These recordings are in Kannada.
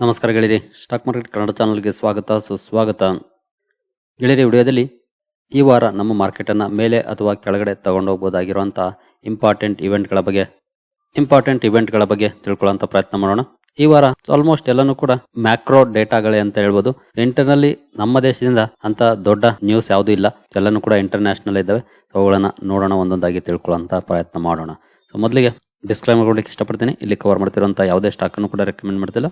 ನಮಸ್ಕಾರ ಗೆಳೆಯರಿ. ಸ್ಟಾಕ್ ಮಾರ್ಕೆಟ್ ಕನ್ನಡ ಚಾನಲ್ಗೆ ಸ್ವಾಗತ, ಸುಸ್ವಾಗತ. ಗೆಳೆಯರಿ, ವಿಡಿಯೋದಲ್ಲಿ ಈ ವಾರ ನಮ್ಮ ಮಾರ್ಕೆಟನ್ನು ಮೇಲೆ ಅಥವಾ ಕೆಳಗಡೆ ತಗೊಂಡೋಗ್ಬೋದಾಗಿರುವಂತಹ ಇಂಪಾರ್ಟೆಂಟ್ ಇವೆಂಟ್ಗಳ ಬಗ್ಗೆ, ಇಂಪಾರ್ಟೆಂಟ್ ಇವೆಂಟ್ಗಳ ಬಗ್ಗೆ ತಿಳ್ಕೊಳ್ಳೋಂಥ ಪ್ರಯತ್ನ ಮಾಡೋಣ. ಈ ವಾರ ಆಲ್ಮೋಸ್ಟ್ ಎಲ್ಲನೂ ಕೂಡ ಮ್ಯಾಕ್ರೋ ಡೇಟಾಗಳೇ ಅಂತ ಹೇಳ್ಬೋದು. ಇಂಟರ್ನಲ್ಲಿ ನಮ್ಮ ದೇಶದಿಂದ ಅಂತ ದೊಡ್ಡ ನ್ಯೂಸ್ ಯಾವುದೂ ಇಲ್ಲ. ಎಲ್ಲನೂ ಕೂಡ ಇಂಟರ್ನ್ಯಾಷನಲ್ ಇದ್ದಾವೆ. ಅವುಗಳನ್ನು ನೋಡೋಣ, ಒಂದೊಂದಾಗಿ ತಿಳ್ಕೊಳ್ಳೋಂಥ ಪ್ರಯತ್ನ ಮಾಡೋಣ. ಸೊ, ಮೊದಲಿಗೆ ಡಿಸ್ಕ್ಲೈಮರ್ ಕೊಡ್ಲಿಕ್ಕೆ ಇಷ್ಟಪಡ್ತೀನಿ. ಇಲ್ಲಿ ಕವರ್ ಮಾಡ್ತಿರುವಂಥ ಯಾವುದೇ ಸ್ಟಾಕ್ ಅನ್ನು ಕೂಡ ರೆಕಮೆಂಡ್ ಮಾಡ್ತಿಲ್ಲ.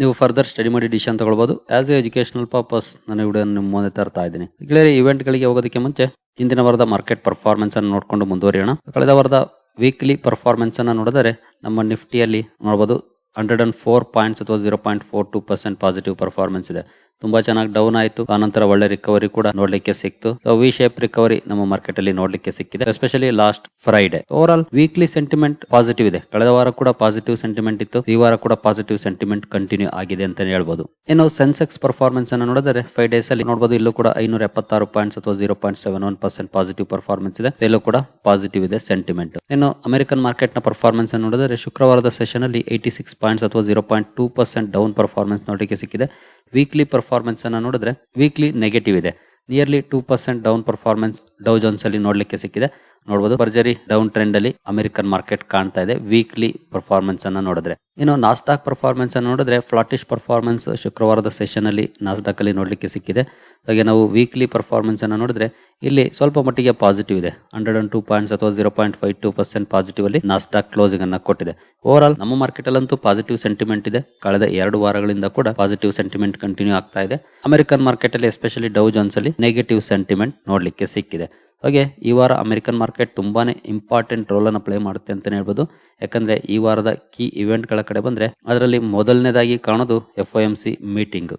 ನೀವು ಫರ್ದರ್ ಸ್ಟಡಿ ಮಾಡಿ ಡಿಸಿಷನ್ ತಗೊಳ್ಬಹುದು ಆಸ್ ಎ ಎಜುಕೇಶನಲ್ ಪರ್ಪಸ್ ನಾನು ವಿಡಿಯೋ ನಿಮ್ಮ ಮುಂದೆ ತರ್ತಾ ಇದ್ದೀನಿ. ಗೆಳೆಯರಿ ಇವೆಂಟ್ಗಳಿಗೆ ಹೋಗೋದಕ್ಕೆ ಮುಂಚೆ ಇಂದಿನ ವಾರದ ಮಾರ್ಕೆಟ್ ಪರ್ಫಾರ್ಮೆನ್ಸ್ ಅನ್ನು ನೋಡಿಕೊಂಡು ಮುಂದುವರಿಯೋಣ. ಕಳೆದ ವಾರದ ವೀಕ್ಲಿ ಪರ್ಫಾರ್ಮೆನ್ಸ್ ಅನ್ನು ನೋಡಿದರೆ ನಮ್ಮ ನಿಫ್ಟಿಯಲ್ಲಿ ನೋಡಬಹುದು ಹಂಡ್ರೆಡ್ ಅಂಡ್ ಫೋರ್ ಪಾಯಿಂಟ್ಸ್ ಅಥವಾ zero point four two percent positive performance ಇದೆ. ತುಂಬಾ ಚೆನ್ನಾಗಿ ಡೌನ್ ಆಯಿತು. ಆನಂತರ ಒಳ್ಳೆ ರಿಕವರಿ ಕೂಡ ನೋಡ್ಲಿಕ್ಕೆ ಸಿಕ್ತು. ವಿ ಶೇಪ್ ರಿಕವರಿ ನಮ್ಮ ಮಾರ್ಕೆಟ್ ಅಲ್ಲಿ ನೋಡ್ಲಿಕ್ಕೆ ಸಿಕ್ಕಿದೆ. Especially last Friday overall weekly sentiment positive ಇದೆ. ಕಳೆದ ವಾರ ಕೂಡ ಪಾಸಿಟಿವ್ ಸೆಂಟಿಮೆಂಟ್ ಇತ್ತು. ಈ ವಾರ ಕೂಡ ಪಾಸಿಟಿವ್ ಸೆಂಟಿಮೆಂಟ್ ಕಂಟಿನ್ಯೂ ಆಗಿದೆ ಅಂತ ಹೇಳ್ಬೋದು. ಇನ್ನು ಸೆನ್ಸೆಕ್ಸ್ ಪರ್ಫಾರ್ಮೆನ್ಸ್ ಅನ್ನು ನೋಡಿದರೆ ಫೈವ್ ಡೇಸ್ ಅಲ್ಲಿ ನೋಡಬಹುದು ಇಲ್ಲೂ ಕೂಡ ಐನೂರ ಎಪ್ಪತ್ತಾರು ಪಾಯಿಂಟ್ಸ್ ಅಥವಾ zero point seven one percent positive performance ಇದೆ. ಇಲ್ಲೂ ಕೂಡ ಪಾಸಿಟಿವ್ ಇದೆ ಸೆಂಟಿಮೆಂಟ್ ಇನ್ನು ಅಮೆರಿಕನ್ ಮಾರ್ಕೆಟ್ನ ಪರ್ಫಾರ್ಮೆನ್ಸ್ ಅನ್ನು ನೋಡಿದರೆ ಶುಕ್ರವಾರದ ಸೆಷನ್ ಅಲ್ಲಿ ಏಯ್ಟಿ ಸಿಕ್ಸ್ ಪಾಯಿಂಟ್ಸ್ ಅಥವಾ zero point two percent down performance ನೋಡಲಿಕ್ಕೆ ಸಿಕ್ಕಿದೆ. ವೀಕ್ಲಿ ಪರ್ಫಾರ್ಮೆನ್ಸ್ ಅನ್ನು ನೋಡಿದ್ರೆ ವೀಕ್ಲಿ ನೆಗೆಟಿವ್ ಇದೆ. Nearly two percent down performance Dow Jones ಅಲ್ಲಿ ನೋಡ್ಲಿಕ್ಕೆ ಸಿಕ್ಕಿದೆ. ನೋಡಬಹುದು ಬರ್ಜರಿ ಡೌನ್ ಟ್ರೆಂಡ್ ಅಲ್ಲಿ ಅಮೆರಿಕನ್ ಮಾರ್ಕೆಟ್ ಕಾಣ್ತಾ ಇದೆ. ವೀಕ್ಲಿ ಪರ್ಫಾರ್ಮೆನ್ಸ್ ಅನ್ನ ನೋಡಿದ್ರೆ. ಇನ್ನು ನಾಸ್ಟಾಕ್ ಪರ್ಫಾರ್ಮೆನ್ಸ್ ಅನ್ನು ನೋಡಿದ್ರೆ ಫ್ಲಾಟಿಶ್ ಪರ್ಫಾರ್ಮೆನ್ಸ್ ಶುಕ್ರವಾರದ ಸೆಷನ್ ಅಲ್ಲಿ ನಾಸ್ಡಾಕ್ ಅಲ್ಲಿ ನೋಡ್ಲಿಕ್ಕೆ ಸಿಕ್ಕಿದೆ. ಹಾಗೆ ನಾವು ವೀಕ್ಲಿ ಪರ್ಫಾರ್ಮೆನ್ಸ್ ಅನ್ನು ನೋಡಿದ್ರೆ ಇಲ್ಲಿ ಸ್ವಲ್ಪ ಮಟ್ಟಿಗೆ ಪಾಸಿಟಿವ್ ಇದೆ. ಹಂಡ್ರೆಡ್ ಅಂಡ್ ಟೂ ಪಾಯಿಂಟ್ಸ್ ಅಥವಾ zero point five two percent positive ಅಲ್ಲಿ ನಾಸ್ಡಾಕ್ ಕ್ಲೋಸಿಂಗ್ ಅನ್ನ ಕೊಟ್ಟಿದೆ. ಓವರ್ ಆಲ್ ನಮ್ಮ ಮಾರ್ಕೆಟ್ ಅಲ್ಲಂತೂ ಪಾಸಿಟಿವ್ ಸೆಂಟಿಮೆಂಟ್ ಇದೆ. ಕಳೆದ ಎರಡು ವಾರಗಳಿಂದ ಕೂಡ ಪಾಸಿಟಿವ್ ಸೆಂಟಿಮೆಂಟ್ ಕಂಟಿನ್ಯೂ ಆಗ್ತಾ ಇದೆ. ಅಮೆರಿಕನ್ ಮಾರ್ಕೆಟ್ ಅಲ್ಲಿ ಎಸ್ಪೆಷಲಿ ಡೌ ಜೋನ್ಸ್ ಅಲ್ಲಿ ನೆಗೆಟಿವ್ ಸೆಂಟಿಮೆಂಟ್ ನೋಡ್ಲಿಕ್ಕೆ ಸಿಕ್ಕಿದೆ. ಹಾಗೆ ಈ ವಾರ ಅಮೆರಿಕನ್ ಮಾರ್ಕೆಟ್ ತುಂಬಾನೇ ಇಂಪಾರ್ಟೆಂಟ್ ರೋಲ್ ಅನ್ನು ಪ್ಲೇ ಮಾಡುತ್ತೆ ಅಂತಲೇ ಹೇಳ್ಬೋದು. ಯಾಕಂದ್ರೆ ಈ ವಾರದ ಕೀ ಇವೆಂಟ್ಗಳ ಕಡೆ ಬಂದರೆ ಅದರಲ್ಲಿ ಮೊದಲನೇದಾಗಿ ಕಾಣೋದು F M C meeting.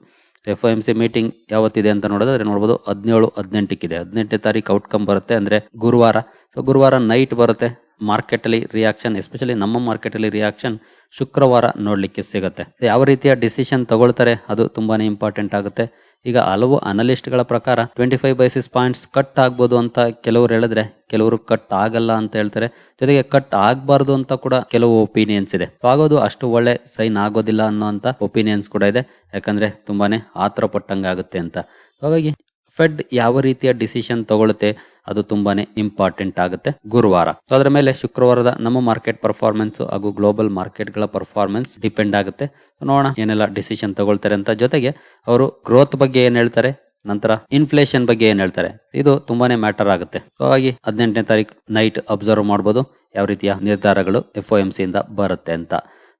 F M C meeting ಯಾವತ್ತಿದೆ ಅಂತ ನೋಡೋದಾದ್ರೆ ನೋಡ್ಬೋದು ಹದಿನೇಳು ಹದಿನೆಂಟಕ್ಕಿದೆ. ಹದಿನೆಂಟನೇ ತಾರೀಕು ಔಟ್ಕಮ್ ಬರುತ್ತೆ ಅಂದ್ರೆ ಗುರುವಾರ. ಸೊ ಗುರುವಾರ ನೈಟ್ ಬರುತ್ತೆ. ಮಾರ್ಕೆಟ್ ಅಲ್ಲಿ ರಿಯಾಕ್ಷನ್ ಎಸ್ಪೆಷಲಿ ನಮ್ಮ ಮಾರ್ಕೆಟಲ್ಲಿ ರಿಯಾಕ್ಷನ್ ಶುಕ್ರವಾರ ನೋಡಲಿಕ್ಕೆ ಸಿಗುತ್ತೆ. ಯಾವ ರೀತಿಯ ಡಿಸಿಷನ್ ತಗೊಳ್ತಾರೆ ಅದು ತುಂಬಾ ಇಂಪಾರ್ಟೆಂಟ್ ಆಗುತ್ತೆ. ಈಗ ಹಲವು ಅನಲಿಸ್ಟ್ಗಳ ಪ್ರಕಾರ twenty five basis points cut ಆಗ್ಬೋದು ಅಂತ ಕೆಲವರು ಹೇಳಿದ್ರೆ, ಕೆಲವರು ಕಟ್ ಆಗಲ್ಲ ಅಂತ ಹೇಳ್ತಾರೆ. ಜೊತೆಗೆ ಕಟ್ ಆಗಬಾರ್ದು ಅಂತ ಕೂಡ ಕೆಲವು ಒಪಿನಿಯನ್ಸ್ ಇದೆ. ಆಗೋದು ಅಷ್ಟು ಒಳ್ಳೆ ಸೈನ್ ಆಗೋದಿಲ್ಲ ಅನ್ನೋಂತ ಒಪಿನಿಯನ್ಸ್ ಕೂಡ ಇದೆ. ಯಾಕಂದ್ರೆ ತುಂಬಾನೇ ಆತರ ಪಟ್ಟಂಗಾಗುತ್ತೆ ಅಂತ. ಹಾಗಾಗಿ ಫೆಡ್ ಯಾವ ರೀತಿಯ ಡಿಸಿಷನ್ ತಗೊಳುತ್ತೆ ಅದು ತುಂಬಾನೇ ಇಂಪಾರ್ಟೆಂಟ್ ಆಗುತ್ತೆ ಗುರುವಾರ. ಅದರ ಮೇಲೆ ಶುಕ್ರವಾರದ ನಮ್ಮ ಮಾರ್ಕೆಟ್ ಪರ್ಫಾರ್ಮೆನ್ಸ್ ಹಾಗೂ ಗ್ಲೋಬಲ್ ಮಾರ್ಕೆಟ್ಗಳ ಪರ್ಫಾರ್ಮೆನ್ಸ್ ಡಿಪೆಂಡ್ ಆಗುತ್ತೆ. ನೋಡೋಣ ಏನೆಲ್ಲ ಡಿಸಿಷನ್ ತಗೊಳ್ತಾರೆ ಅಂತ. ಜೊತೆಗೆ ಅವರು ಗ್ರೋತ್ ಬಗ್ಗೆ ಏನ್ ಹೇಳ್ತಾರೆ, ನಂತರ ಇನ್ಫ್ಲೇಷನ್ ಬಗ್ಗೆ ಏನ್ ಹೇಳ್ತಾರೆ, ಇದು ತುಂಬಾನೇ ಮ್ಯಾಟರ್ ಆಗುತ್ತೆ. ಹಾಗಾಗಿ ಹದಿನೆಂಟನೇ ತಾರೀಕು ನೈಟ್ ಅಬ್ಸರ್ವ್ ಮಾಡಬಹುದು ಯಾವ ರೀತಿಯ ನಿರ್ಧಾರಗಳು ಎಫ್ ಇಂದ ಬರುತ್ತೆ ಅಂತ.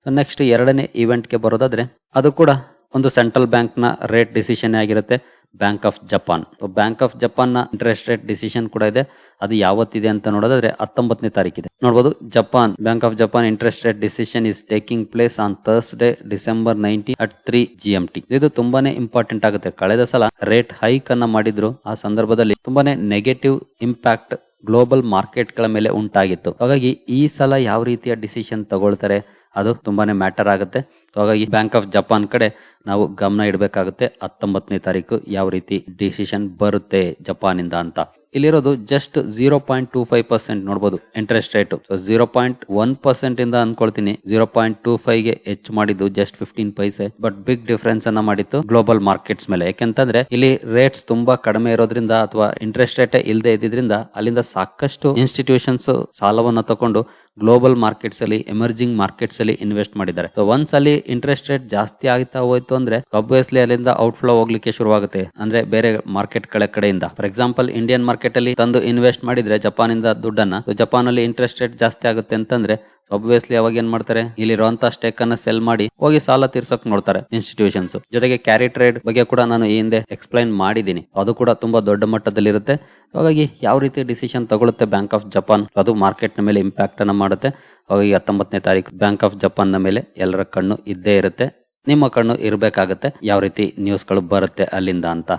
ನೆಕ್ಸ್ಟ್ ಎರಡನೇ ಇವೆಂಟ್ಗೆ ಬರೋದಾದ್ರೆ, ಅದು ಕೂಡ ಒಂದು ಸೆಂಟ್ರಲ್ ಬ್ಯಾಂಕ್ನ ರೇಟ್ ಡಿಸಿಷನ್ ಆಗಿರುತ್ತೆ, bank of Japan. Bank of ಜಪಾನ್ನ ಇಂಟ್ರೆಸ್ಟ್ ರೇಟ್ ಡಿಸಿಷನ್ ಕೂಡ ಇದೆ. ಅದು ಯಾವತ್ತಿದೆ ಅಂತ ನೋಡೋದಾದ್ರೆ ಹತ್ತೊಂಬತ್ತನೇ ತಾರೀಕಿದೆ. ನೋಡಬಹುದು Japan, bank of Japan interest rate decision is taking place on Thursday December ninety at three G M T ಇದು ತುಂಬಾನೇ ಇಂಪಾರ್ಟೆಂಟ್ ಆಗುತ್ತೆ. ಕಳೆದ ಸಲ ರೇಟ್ ಹೈಕ್ ಅನ್ನ ಮಾಡಿದ್ರು. ಆ ಸಂದರ್ಭದಲ್ಲಿ ತುಂಬಾನೇ ನೆಗೆಟಿವ್ ಇಂಪ್ಯಾಕ್ಟ್ ಗ್ಲೋಬಲ್ ಮಾರ್ಕೆಟ್ಗಳ ಮೇಲೆ ಉಂಟಾಗಿತ್ತು. ಹಾಗಾಗಿ ಈ ಸಲ ಯಾವ ರೀತಿಯ ಡಿಸಿಷನ್ ತಗೊಳ್ತಾರೆ? ಅದು ತುಂಬಾನೇ ಮ್ಯಾಟರ್ ಆಗುತ್ತೆ. ಹಾಗಾಗಿ ಬ್ಯಾಂಕ್ ಆಫ್ ಜಪಾನ್ ಕಡೆ ನಾವು ಗಮನ ಇಡಬೇಕಾಗುತ್ತೆ ಹತ್ತೊಂಬತ್ತನೇ ತಾರೀಕು ಯಾವ ರೀತಿ ಡಿಸಿಷನ್ ಬರುತ್ತೆ ಜಪಾನಿಂದ ಅಂತ. ಇಲ್ಲಿರೋದು just zero point two five percent ನೋಡಬಹುದು interest rate zero point one percent ಇಂದ ಅನ್ಕೊಳ್ತೀನಿ. ಜೀರೋ ಪಾಯಿಂಟ್ ಟೂ ಫೈವ್ಗೆ ಹೆಚ್ಚು ಮಾಡಿದ್ದು just fifteen paise but big difference ಅನ್ನ ಮಾಡಿತ್ತು ಗ್ಲೋಬಲ್ ಮಾರ್ಕೆಟ್ಸ್ ಮೇಲೆ. ಯಾಕೆಂತಂದ್ರೆ ಇಲ್ಲಿ ರೇಟ್ಸ್ ತುಂಬಾ ಕಡಿಮೆ ಇರೋದ್ರಿಂದ ಅಥವಾ ಇಂಟ್ರೆಸ್ಟ್ ರೇಟ್ ಇಲ್ಲದೆ ಇದ್ದಿದ್ರಿಂದ ಅಲ್ಲಿಂದ ಸಾಕಷ್ಟು ಇನ್ಸ್ಟಿಟ್ಯೂಷನ್ಸ್ ಸಾಲವನ್ನ ತಕೊಂಡು ಗ್ಲೋಬಲ್ ಮಾರ್ಕೆಟ್ಸ್ ಅಲ್ಲಿ ಎಮರ್ಜಿಂಗ್ ಮಾರ್ಕೆಟ್ಸ್ ಅಲ್ಲಿ ಇನ್ವೆಸ್ಟ್ ಮಾಡಿದ್ದಾರೆ. ಅಲ್ಲಿ ಇಂಟ್ರೆಸ್ಟ್ ರೇಟ್ ಜಾಸ್ತಿ ಆಗ್ತಾ ಹೋಯ್ತು ಅಂದ್ರೆ ಅಬ್ವಿಯಸ್ಲಿ ಅಲ್ಲಿಂದ ಔಟ್ ಫ್ಲೋ ಹೋಗ್ಲಿಕ್ಕೆ ಶುರುವಾಗುತ್ತೆ. ಅಂದ್ರೆ ಬೇರೆ ಮಾರ್ಕೆಟ್ ಕಡೆ ಕಡೆಯಿಂದ. ಫಾರ್ ಎಕ್ಸಾಂಪಲ್ ಇಂಡಿಯನ್ ಮಾರ್ಕೆಟ್ ಅಲ್ಲಿ ತಂದು ಇನ್ವೆಸ್ಟ್ ಮಾಡಿದ್ರೆ ಜಪಾನ್ ಇಂದ ದುಡ್ಡನ್ನ ಜಪಾನ್ ಅಲ್ಲಿ ಇಂಟ್ರೆಸ್ಟ್ ರೇಟ್ ಜಾಸ್ತಿ ಆಗುತ್ತೆ ಅಂತಂದ್ರೆ ಅಬ್ವಿಯಸ್ಲಿ ಅವಾಗ ಏನ್ ಮಾಡ್ತಾರೆ? ಇಲ್ಲಿರುವಂತ ಸ್ಟೇಕ್ ಅನ್ನ ಸೆಲ್ ಮಾಡಿ ಹೋಗಿ ಸಾಲ ತೀರ್ಸಕ್ ನೋಡ್ತಾರೆ ಇನ್ಸ್ಟಿಟ್ಯೂಷನ್ಸ್ ಜೊತೆಗೆ ಕ್ಯಾರಿ ಟ್ರೇಡ್ ಬಗ್ಗೆ ಕೂಡ ನಾನು ಈ ಹಿಂದೆ ಎಕ್ಸ್ಪ್ಲೈನ್ ಮಾಡಿದ್ದೀನಿ ಅದು ಕೂಡ ತುಂಬಾ ದೊಡ್ಡ ಮಟ್ಟದಲ್ಲಿ ಇರುತ್ತೆ ಹಾಗಾಗಿ ಯಾವ ರೀತಿ ಡಿಸಿಷನ್ ತಗೊಳುತ್ತೆ ಬ್ಯಾಂಕ್ ಆಫ್ ಜಪಾನ್ ಅದು ಮಾರ್ಕೆಟ್ನ ಮೇಲೆ ಇಂಪ್ಯಾಕ್ಟ್ ಅನ್ನ ಮಾಡುತ್ತೆ. ಹಾಗಾಗಿ ಹತ್ತೊಂಬತ್ತನೇ ತಾರೀಕು ಬ್ಯಾಂಕ್ ಆಫ್ ಜಪಾನ್ನ ಮೇಲೆ ಎಲ್ಲರ ಕಣ್ಣು ಇದ್ದೇ ಇರುತ್ತೆ. ನಿಮ್ಮ ಕಣ್ಣು ಇರಬೇಕಾಗುತ್ತೆ. ಯಾವ ರೀತಿ ನ್ಯೂಸ್ಗಳು ಬರುತ್ತೆ ಅಲ್ಲಿಂದ ಅಂತ.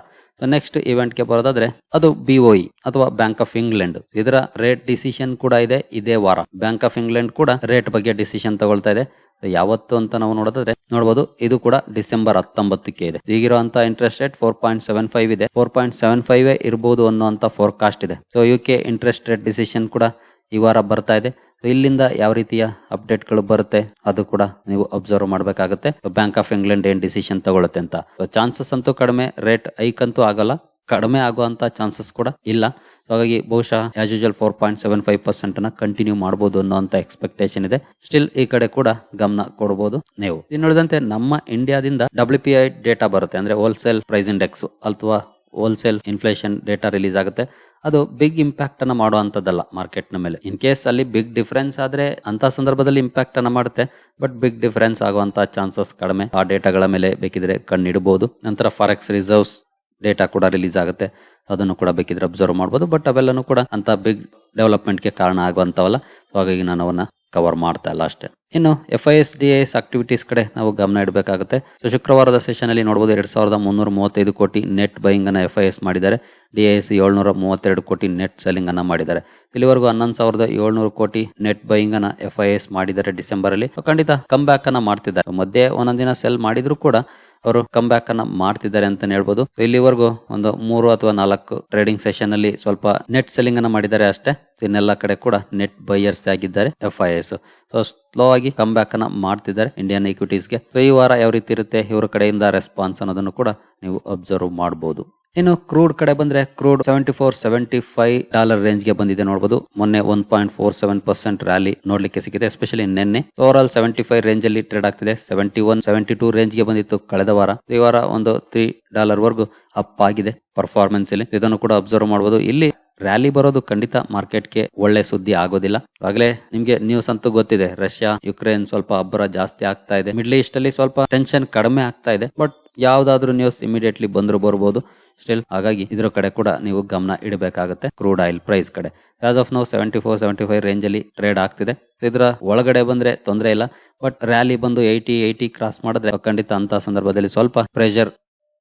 ನೆಕ್ಸ್ಟ್ ಇವೆಂಟ್ಗೆ ಬರೋದಾದ್ರೆ ಅದು ಬಿಒಇ ಅಥವಾ ಬ್ಯಾಂಕ್ ಆಫ್ ಇಂಗ್ಲೆಂಡ್ ಇದರ ರೇಟ್ ಡಿಸಿಷನ್ ಕೂಡ ಇದೆ ಇದೇ ವಾರ. ಬ್ಯಾಂಕ್ ಆಫ್ ಇಂಗ್ಲೆಂಡ್ ಕೂಡ ರೇಟ್ ಬಗ್ಗೆ ಡಿಸಿಷನ್ ತಗೊಳ್ತಾ ಇದೆ. ಯಾವತ್ತು ಅಂತ ನಾವು ನೋಡೋದಾದ್ರೆ ನೋಡಬಹುದು ಇದು ಕೂಡ ಡಿಸೆಂಬರ್ ಹತ್ತೊಂಬತ್ತಕ್ಕೆ ಇದೆ. ಈಗಿರುವಂತಹ interest rate four point seven five ಇದೆ. ಫೋರ್ ಪಾಯಿಂಟ್ ಸೆವೆನ್ ಫೈವ್ ಇರಬಹುದು ಅನ್ನುವಂತ ಫೋರ್ಕಾಸ್ಟ್ ಇದೆ. So U K interest rate decision ಕೂಡ ಈ ವಾರ ಬರ್ತಾ ಇದೆ. ಇಲ್ಲಿಂದ ಯಾವ ರೀತಿಯ ಅಪ್ಡೇಟ್ಗಳು ಬರುತ್ತೆ ಅದು ಕೂಡ ನೀವು ಅಬ್ಸರ್ವ್ ಮಾಡಬೇಕಾಗುತ್ತೆ. ಬ್ಯಾಂಕ್ ಆಫ್ ಇಂಗ್ಲೆಂಡ್ ಏನ್ ಡಿಸಿಷನ್ ತಗೊಳುತ್ತೆ ಅಂತ. ಚಾನ್ಸಸ್ ಅಂತೂ ಕಡಿಮೆ ರೇಟ್ ಐಕ್ ಅಂತೂ ಆಗಲ್ಲ. ಕಡಿಮೆ ಆಗುವಂತ ಚಾನ್ಸಸ್ ಕೂಡ ಇಲ್ಲ. ಹಾಗಾಗಿ ಬಹುಶಃ as usual four point seven five ಪರ್ಸೆಂಟ್ನ continue ಮಾಡಬಹುದು ಅನ್ನೋಂತ ಎಕ್ಸ್ಪೆಕ್ಟೇಷನ್ ಇದೆ. ಸ್ಟಿಲ್ ಈ ಕಡೆ ಕೂಡ ಗಮನ ಕೊಡಬಹುದು ನೀವು. ಇನ್ನುಳಿದಂತೆ ನಮ್ಮ ಇಂಡಿಯಾದಿಂದ ಡಬ್ಲ್ಯೂ ಪಿ ಐ ಡೇಟಾ ಬರುತ್ತೆ. ಅಂದ್ರೆ ಹೋಲ್ಸೇಲ್ ಪ್ರೈಸ್ ಇಂಡೆಕ್ಸ್ ಅಥವಾ ಹೋಲ್ಸೇಲ್ ಇನ್ಫ್ಲೇಷನ್ ಡೇಟಾ ರಿಲೀಸ್ ಆಗುತ್ತೆ. ಅದು ಬಿಗ್ ಇಂಪ್ಯಾಕ್ಟ್ ಅನ್ನ ಮಾಡುವಂತದ್ದಲ್ಲ ಮಾರ್ಕೆಟ್ನ ಮೇಲೆ. ಇನ್ ಕೇಸ್ ಅಲ್ಲಿ ಬಿಗ್ ಡಿಫರೆನ್ಸ್ ಆದ್ರೆ ಅಂತ ಸಂದರ್ಭದಲ್ಲಿ ಇಂಪ್ಯಾಕ್ಟ್ ಅನ್ನ ಮಾಡುತ್ತೆ ಬಟ್ ಬಿಗ್ ಡಿಫರೆನ್ಸ್ ಆಗುವಂತ ಚಾನ್ಸಸ್ ಕಡಿಮೆ. ಆ ಡೇಟಾಗಳ ಮೇಲೆ ಬೇಕಿದ್ರೆ ಕಣ್ಣಿಡಬಹುದು ನಂತರ ಫಾರೆಕ್ಸ್ ರಿಸರ್ವ್ಸ್ ಡೇಟಾ ಕೂಡ ರಿಲೀಸ್ ಆಗುತ್ತೆ. ಅದನ್ನು ಕೂಡ ಬೇಕಿದ್ರೆ ಅಬ್ಸರ್ವ್ ಮಾಡಬಹುದು ಬಟ್ ಅವೆಲ್ಲನೂ ಕೂಡ ಅಂತ ಬಿಗ್ ಡೆವಲಪ್ಮೆಂಟ್ಗೆ ಕಾರಣ ಆಗುವಂತವಲ್ಲ So ಹಾಗಾಗಿ ನಾನು ಅವನ್ನ ಕವರ್ ಮಾಡ್ತಾ ಇಲ್ಲ ಅಷ್ಟೇ. ಇನ್ನು F I S D S activities ಕಡೆ ನಾವು ಗಮನ ಇಡಬೇಕಾಗುತ್ತೆ. ಸೊ ಶುಕ್ರವಾರದ ಸೆಷನ್ ಅಲ್ಲಿ ನೋಡಬಹುದು ಎರಡ್ ಸಾವಿರದ ಮುನ್ನೂರ ಮೂವತ್ತೈದು ಕೋಟಿ ನೆಟ್ ಬೈಯಿಂಗ್ ಅನ್ನ ಎಫ್ ಐ ಎಸ್ ಮಾಡಿದ್ದಾರೆ. ಡಿ ಎಸ್ ಏಳ್ನೂರ ಮೂವತ್ತೆರಡು ಕೋಟಿ ನೆಟ್ ಸೆಲ್ಲಿಂಗ್ ಅನ್ನ ಮಾಡಿದ್ದಾರೆ. ಇಲ್ಲಿವರೆಗೂ ಹನ್ನೊಂದು ಸಾವಿರದ ಏಳ್ನೂರು ಕೋಟಿ ನೆಟ್ ಬೈಯಿಂಗ್ ಅನ್ನ ಎಫ್ ಐ ಎಸ್ ಮಾಡಿದ್ದಾರೆ ಡಿಸೆಂಬರ್ ಅಲ್ಲಿ ಖಂಡಿತ ಕಮ್ ಬ್ಯಾಕ್ ಅನ್ನ ಮಾಡ್ತಿದ್ದಾರೆ. ಮಧ್ಯೆ ಒಂದೊಂದಿನ ಸೆಲ್ ಮಾಡಿದ್ರು ಕೂಡ ಅವರು ಕಮ್ ಬ್ಯಾಕ್ ಅನ್ನ ಮಾಡ್ತಿದ್ದಾರೆ ಅಂತ ಹೇಳ್ಬೋದು. ಇಲ್ಲಿವರೆಗೂ ಒಂದು ಮೂರು ಅಥವಾ ನಾಲ್ಕು ಟ್ರೇಡಿಂಗ್ ಸೆಷನ್ ಅಲ್ಲಿ ಸ್ವಲ್ಪ ನೆಟ್ ಸೆಲ್ಲಿಂಗ್ ಅನ್ನ ಮಾಡಿದ್ದಾರೆ ಅಷ್ಟೇ. ಇನ್ನೆಲ್ಲ ಕಡೆ ಕೂಡ ನೆಟ್ ಬೈಯರ್ಸ್ ಆಗಿದ್ದಾರೆ F I S so slow ಆಗಿ ಕಮ್ ಬ್ಯಾಕ್ ಅನ್ನ ಮಾಡ್ತಿದ್ದಾರೆ ಇಂಡಿಯನ್ಗೆ. ಸೊ ಈ ವಾರ ಯಾವ ರೀತಿ ಇರುತ್ತೆ, ಇವರ ಕಡೆಯಿಂದ ರೆಸ್ಪಾನ್ಸ್ ಅನ್ನೋದನ್ನು ಕೂಡ ನೀವು ಅಬ್ಸರ್ವ್ ಮಾಡಬಹುದು ಇನ್ನು ಕ್ರೂಡ್ ಕಡೆ ಬಂದ್ರೆ crude seventy four seventy five dollar ರೇಂಜ್ಗೆ ಬಂದಿದೆ ನೋಡಬಹುದು ಮೊನ್ನೆ one point four seven percent rally ನೋಡ್ಲಿಕ್ಕೆ ಸಿಕ್ಕಿದೆ ಎಸ್ಪೆಷಲಿ ನಿನ್ನೆ. Overall seventy five range ಅಲ್ಲಿ ಟ್ರೇಡ್ ಆಗ್ತಿದೆ. ಸೆವೆಂಟಿ ಒನ್ ಸೆವೆಂಟಿ ಟೂ ರೇಂಜ್ಗೆ ಬಂದಿತ್ತು ಕಳೆದ ವಾರ. ಈ ವಾರ ಒಂದು ತ್ರೀ ಡಾಲರ್ ವರ್ಗು ಅಪ್ ಆಗಿದೆ ಪರ್ಫಾರ್ಮೆನ್ಸ್ ಇಲ್ಲಿ ಇದನ್ನು ಕೂಡ ಅಬ್ಸರ್ವ್ ಮಾಡಬಹುದು ಇಲ್ಲಿ ರ್ಯಾಲಿ ಬರೋದು ಖಂಡಿತ ಮಾರ್ಕೆಟ್ಗೆ ಒಳ್ಳೆ ಸುದ್ದಿ ಆಗೋದಿಲ್ಲ. ಆಗಲೇ ನಿಮ್ಗೆ ನ್ಯೂಸ್ ಅಂತೂ ಗೊತ್ತಿದೆ ರಷ್ಯಾ ಯುಕ್ರೇನ್ ಸ್ವಲ್ಪ ಅಬ್ಬರ ಜಾಸ್ತಿ ಆಗ್ತಾ ಇದೆ. ಮಿಡ್ಲ್ ಈಸ್ಟ್ ಅಲ್ಲಿ ಸ್ವಲ್ಪ ಟೆನ್ಷನ್ ಕಡಿಮೆ ಆಗ್ತಾ ಇದೆ. ಬಟ್ ಯಾವ್ದಾದ್ರು ನ್ಯೂಸ್ ಇಮಿಡಿಯೇಟ್ಲಿ ಬಂದ್ರು ಬರ್ಬೋದು. ಸ್ಟಿಲ್ ಹಾಗಾಗಿ ಇದ್ರ ಕಡೆ ಕೂಡ ನೀವು ಗಮನ ಇಡಬೇಕಾಗುತ್ತೆ. ಕ್ರೂಡ್ ಆಯಿಲ್ ಪ್ರೈಸ್ ಕಡೆ. As of now seventy four seventy five range ಅಲ್ಲಿ ಟ್ರೇಡ್ ಆಗ್ತಿದೆ. ಇದರ ಒಳಗಡೆ ಬಂದ್ರೆ ತೊಂದರೆ ಇಲ್ಲ. ಬಟ್ ರ್ಯಾಲಿ ಬಂದು ಏಯ್ಟಿ ಏಯ್ಟಿ ಕ್ರಾಸ್ ಮಾಡಿದ್ರೆ ಖಂಡಿತ ಅಂತ ಸಂದರ್ಭದಲ್ಲಿ ಸ್ವಲ್ಪ ಪ್ರೆಷರ್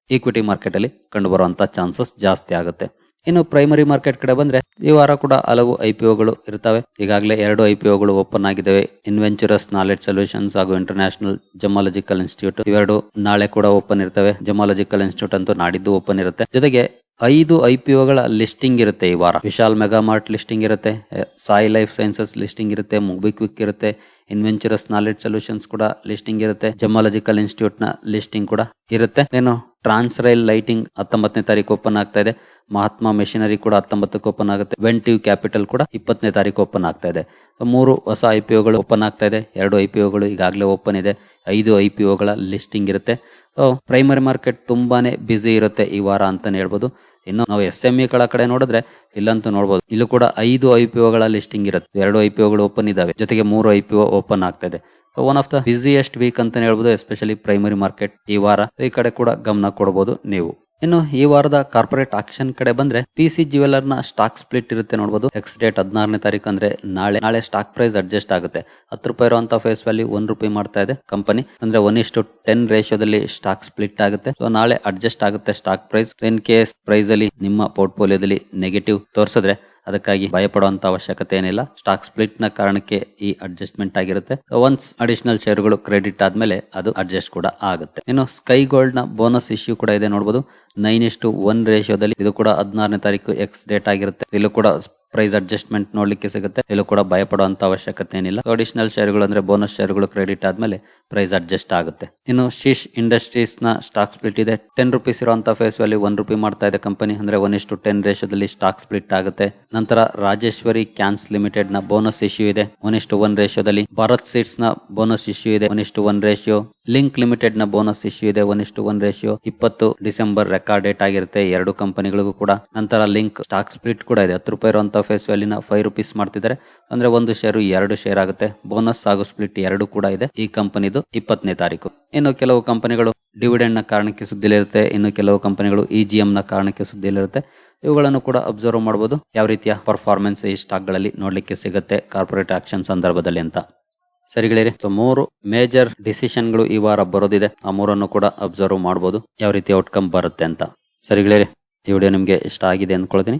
ಈಕ್ವಿಟಿ ಮಾರ್ಕೆಟ್ ಅಲ್ಲಿ ಕಂಡು ಬರುವಂತ ಚಾನ್ಸಸ್ ಜಾಸ್ತಿ ಆಗುತ್ತೆ. ಇನ್ನು ಪ್ರೈಮರಿ ಮಾರ್ಕೆಟ್ ಕಡೆ ಬಂದ್ರೆ ಈ ವಾರ ಕೂಡ ಹಲವು ಐ ಪಿ ಇರ್ತವೆ ಈಗಾಗಲೇ ಎರಡು ಐ ಪಿ ಓಪನ್ ಆಗಿದ್ದಾವೆ. ಇನ್ವೆಂಚರಸ್ ನಾಲೆಡ್ಜ್ ಸೊಲ್ಯೂಷನ್ಸ್ ಹಾಗೂ ಇಂಟರ್ನ್ಯಾಷನಲ್ ಜಮಾಲಜಿಕಲ್ ಇನ್ಸ್ಟಿಟ್ಯೂಟ್ ಇವೆರಡು ನಾಳೆ ಕೂಡ ಓಪನ್ ಇರ್ತವೆ. ಜಮಾಲಜಿಕಲ್ ಇನ್ಸ್ಟಿಟ್ಯೂಟ್ ಅಂತೂ ನಾಡಿದ್ದು ಓಪನ್ ಇರುತ್ತೆ. ಜೊತೆಗೆ ಐದು ಐ ಪಿ ಲಿಸ್ಟಿಂಗ್ ಇರುತ್ತೆ ಈ ವಾರ. ವಿಶಾಲ್ ಮೆಗಾ ಮಾರ್ಟ್ ಲಿಸ್ಟಿಂಗ್ ಇರುತ್ತೆ. ಸಾಯಿ ಲೈಫ್ ಸೈನ್ಸಸ್ ಲಿಸ್ಟಿಂಗ್ ಇರುತ್ತೆ. ಮುಗ್ಬಿಕ್ವಿಕ್ ಇರುತ್ತೆ. ಇನ್ವೆಂಚರಸ್ ನಾಲೆಡ್ಜ್ ಸೊಲ್ಯೂಷನ್ಸ್ ಕೂಡ ಲಿಸ್ಟಿಂಗ್ ಇರುತ್ತೆ. ಜಮಾಲಜಿಕಲ್ ಇನ್ಸ್ಟಿಟ್ಯೂಟ್ನ ಲಿಸ್ಟಿಂಗ್ ಕೂಡ ಇರುತ್ತೆ. ಏನು ಟ್ರಾನ್ಸ್ ರೈಲ್ ಲೈಟಿಂಗ್ ಹತ್ತೊಂಬತ್ತನೇ ತಾರೀಕು ಓಪನ್ ಆಗ್ತಾ ಇದೆ. ಮಹಾತ್ಮ ಮೆಷಿನರಿ ಕೂಡ ಹತ್ತೊಂಬತ್ತಕ್ಕೆ ಓಪನ್ ಆಗುತ್ತೆ. ವೆಂಟಿವ್ ಕ್ಯಾಪಿಟಲ್ ಕೂಡ ಇಪ್ಪತ್ತನೇ ತಾರೀಕು ಓಪನ್ ಆಗ್ತಾ ಇದೆ. ಮೂರು ಹೊಸ ಐ ಪಿ ಒಗಳು ಓಪನ್ ಆಗ್ತಾ ಇದೆ. ಎರಡು ಐ ಪಿ ಒಗಳು ಈಗಾಗಲೇ ಓಪನ್ ಇದೆ. ಐದು ಐ ಪಿ ಒಗಳ ಲಿಸ್ಟಿಂಗ್ ಇರುತ್ತೆ. ಪ್ರೈಮರಿ ಮಾರ್ಕೆಟ್ ತುಂಬಾನೇ ಬ್ಯುಸಿ ಇರುತ್ತೆ ಈ ವಾರ ಅಂತಾನೆ ಹೇಳ್ಬೋದು. ಇನ್ನು ನಾವು ಎಸ್ ಎಂ ಇಗಳ ಕಡೆ ನೋಡಿದ್ರೆ ಇಲ್ಲಂತೂ ನೋಡಬಹುದು ಇಲ್ಲೂ ಕೂಡ ಐದು ಐ ಪಿ ಒಗಳ ಲಿಸ್ಟಿಂಗ್ ಇರುತ್ತೆ. ಎರಡು ಐ ಪಿ ಒಗಳು ಓಪನ್ ಇದಾವೆ. ಜೊತೆಗೆ ಮೂರು ಐ ಪಿ ಒ ಓಪನ್ ಆಗ್ತಾ ಇದೆ. One of the busiest week ಅಂತಾನೆ ಹೇಳ್ಬೋದು ಎಸ್ಪೆಷಲಿ ಪ್ರೈಮರಿ ಮಾರ್ಕೆಟ್ ಈ ವಾರ. ಈ ಕಡೆ ಕೂಡ ಗಮನ ಕೊಡಬಹುದು ನೀವು. ಇನ್ನು ಈ ವಾರದ ಕಾರ್ಪೊರೇಟ್ ಆಕ್ಷನ್ ಕಡೆ ಬಂದ್ರೆ ಪಿ ಸಿ ಜ್ಯುವೆಲರ್ನ ಸ್ಟಾಕ್ ಸ್ಪ್ಲಿಟ್ ಇರುತ್ತೆ ನೋಡಬಹುದು ಎಕ್ಸ್ ಡೇಟ್ ಹದಿನಾರನೇ ತಾರೀಕು ಅಂದ್ರೆ ನಾಳೆ. ನಾಳೆ ಸ್ಟಾಕ್ ಪ್ರೈಸ್ ಅಡ್ಜಸ್ಟ್ ಆಗುತ್ತೆ. ಹತ್ತು ರೂಪಾಯಿ ಇರುವಂತ ಫೇಸ್ ವ್ಯಾಲ್ಯೂ ಒಂದ್ ರೂಪಾಯಿ ಮಾಡ್ತಾ ಇದೆ ಕಂಪನಿ ಅಂದ್ರೆ ಒನ್ ಇಷ್ಟು ಟೆನ್ ರೇಷಿಯೋದಲ್ಲಿ ಸ್ಟಾಕ್ ಸ್ಪ್ಲಿಟ್ ಆಗುತ್ತೆ. ಸೊ ನಾಳೆ ಅಡ್ಜಸ್ಟ್ ಆಗುತ್ತೆ stock price in case price ಅಲ್ಲಿ ನಿಮ್ಮ ಪೋರ್ಟ್ಫೋಲಿಯೋದಲ್ಲಿ ನೆಗೆಟಿವ್ ತೋರಿಸಿದ್ರೆ ಅದಕ್ಕಾಗಿ ಭಯಪಡುವಂತ ಅವಶ್ಯಕತೆ ಏನಿಲ್ಲ. ಸ್ಟಾಕ್ ಸ್ಪ್ಲಿಟ್ನ ಕಾರಣಕ್ಕೆ ಈ ಅಡ್ಜಸ್ಟ್ಮೆಂಟ್ ಆಗಿರುತ್ತೆ. ಒನ್ಸ್ ಅಡಿಷನಲ್ ಶೇರ್ಗಳು ಕ್ರೆಡಿಟ್ ಆದ್ಮೇಲೆ ಅದು ಅಡ್ಜಸ್ಟ್ ಕೂಡ ಆಗುತ್ತೆ. ಇನ್ನು ಸ್ಕೈ ಗೋಲ್ಡ್ನ ಬೋನಸ್ ಇಶ್ಯೂ ಕೂಡ ಇದೆ ನೋಡಬಹುದು ನೈನ್ ಇಷ್ಟು ಒನ್ ರೇಷಿಯೋದಲ್ಲಿ ಇದು ಕೂಡ ಹದಿನಾರನೇ ತಾರೀಕು ಎಕ್ಸ್ ಡೇಟ್ ಆಗಿರುತ್ತೆ. ಇಲ್ಲೂ ಕೂಡ ಪ್ರೈಸ್ ಅಡ್ಜಸ್ಟ್ಮೆಂಟ್ ನೋಡ್ಲಿಕ್ಕೆ ಸಿಗುತ್ತೆ. ಇಲ್ಲೂ ಕೂಡ ಭಯಪಡುವಂತ ಅವಶ್ಯಕತೆ ಏನಿಲ್ಲ. ಅಡಿಷನಲ್ ಶೇರ್ಗಳು ಅಂದ್ರೆ ಬೋನಸ್ ಶೇರ್ಗಳು ಕ್ರೆಡಿಟ್ ಆದ್ಮೇಲೆ ಪ್ರೈಸ್ ಅಡ್ಜಸ್ಟ್ ಆಗುತ್ತೆ. ಇನ್ನು ಶಿಶ್ ಇಂಡಸ್ಟ್ರೀಸ್ನ ಸ್ಟಾಕ್ ಸ್ಪ್ಲಿಟ್ ಇದೆ. ಟೆನ್ ರುಪೀಸ್ ಇರುವಂತ ಫೇಸ್ ವ್ಯಾಲ್ಯೂ ಒನ್ ರುಪಿ ಮಾಡ್ತಾ ಇದೆ ಕಂಪನಿ ಅಂದ್ರೆ ಒನ್ ಇಷ್ಟು ಟೆನ್ ರೇಷಿಯೋದಲ್ಲಿ ಸ್ಟಾಕ್ ಸ್ಪ್ಲಿಟ್ ಆಗುತ್ತೆ. ನಂತರ ರಾಜೇಶ್ವರಿ ಕ್ಯಾನ್ಸ್ ಲಿಮಿಟೆಡ್ನ ಬೋನಸ್ ಇಶ್ಯೂ ಇದೆ. ಒನ್ ಇಷ್ಟು ಒನ್ ರೇಷಿಯೋದಲ್ಲಿ ಭಾರತ್ ಸೀಟ್ಸ್ನ ಬೋನಸ್ ಇಶ್ಯೂ ಇದೆ. ಒನ್ ಇಷ್ಟು ಒನ್ ರೇಷಿಯೋ ಲಿಂಕ್ ಲಿಮಿಟೆಡ್ನ ಬೋನಸ್ ಇಶ್ಯೂ ಇದೆ. ಒನ್ ಇಷ್ಟು ಒನ್ ರೇಷಿಯೋ ಇಪ್ಪತ್ತು ಡಿಸೆಂಬರ್ ರೆಕಾರ್ಡ್ ಡೇಟ್ ಆಗಿರುತ್ತೆ. ಎರಡು ಕಂಪನಿಗಳಿಗೂ ಕೂಡ. ನಂತರ ಲಿಂಕ್ ಸ್ಟಾಕ್ ಸ್ಪ್ಲಿಟ್ ಕೂಡ ಇದೆ. ಹತ್ತು ರೂಪಾಯಿ ಫೇಸ್ ವ್ಯಾಲ್ಯೂನ ಫೈವ್ ರುಪೀಸ್ ಮಾಡ್ತಿದ್ದಾರೆ. ಅಂದ್ರೆ ಒಂದು ಶೇರು ಎರಡು ಶೇರ್ ಆಗುತ್ತೆ. ಬೋನಸ್ ಹಾಗೂ ಸ್ಪ್ಲಿಟ್ ಎರಡು ಕೂಡ ಇದೆ. ಈ ಕಂಪನಿದು ಇಪ್ಪತ್ತನೇ ತಾರೀಕು. ಇನ್ನು ಕೆಲವು ಕಂಪನಿಗಳು ಡಿವಿಡೆಂಡ್ನ ಕಾರಣಕ್ಕೆ ಸುದ್ದಿಲಿರುತ್ತೆ ಇನ್ನು ಕೆಲವು ಕಂಪನಿಗಳು ಇ ಜಿ ಎಂ ನ ಕಾರಣಕ್ಕೆ ಸುದ್ದಿಲಿರುತ್ತೆ ಇವುಗಳನ್ನು ಕೂಡ ಅಬ್ಸರ್ವ್ ಮಾಡಬಹುದು ಯಾವ ರೀತಿಯ ಪರ್ಫಾರ್ಮೆನ್ಸ್ ಈ ಸ್ಟಾಕ್ಗಳಲ್ಲಿ ನೋಡ್ಲಿಕ್ಕೆ ಸಿಗುತ್ತೆ ಕಾರ್ಪೊರೇಟ್ ಆಕ್ಷನ್ ಸಂದರ್ಭದಲ್ಲಿ ಅಂತ. ಸರಿಗಳಿರಿ ಸೊ ಮೂರು ಮೇಜರ್ ಡಿಸಿಷನ್ಗಳು ಈ ವಾರ ಬರೋದಿದೆ. ಆ ಮೂರನ್ನು ಕೂಡ ಅಬ್ಸರ್ವ್ ಮಾಡಬಹುದು ಯಾವ ರೀತಿ ಔಟ್ಕಮ್ ಬರುತ್ತೆ ಅಂತ. ಸರಿಗಳಿರಿ ಈ ವಿಡಿಯೋ ನಿಮಗೆ ಇಷ್ಟ ಆಗಿದೆ ಅಂದ್ಕೊಳ್ತೀನಿ.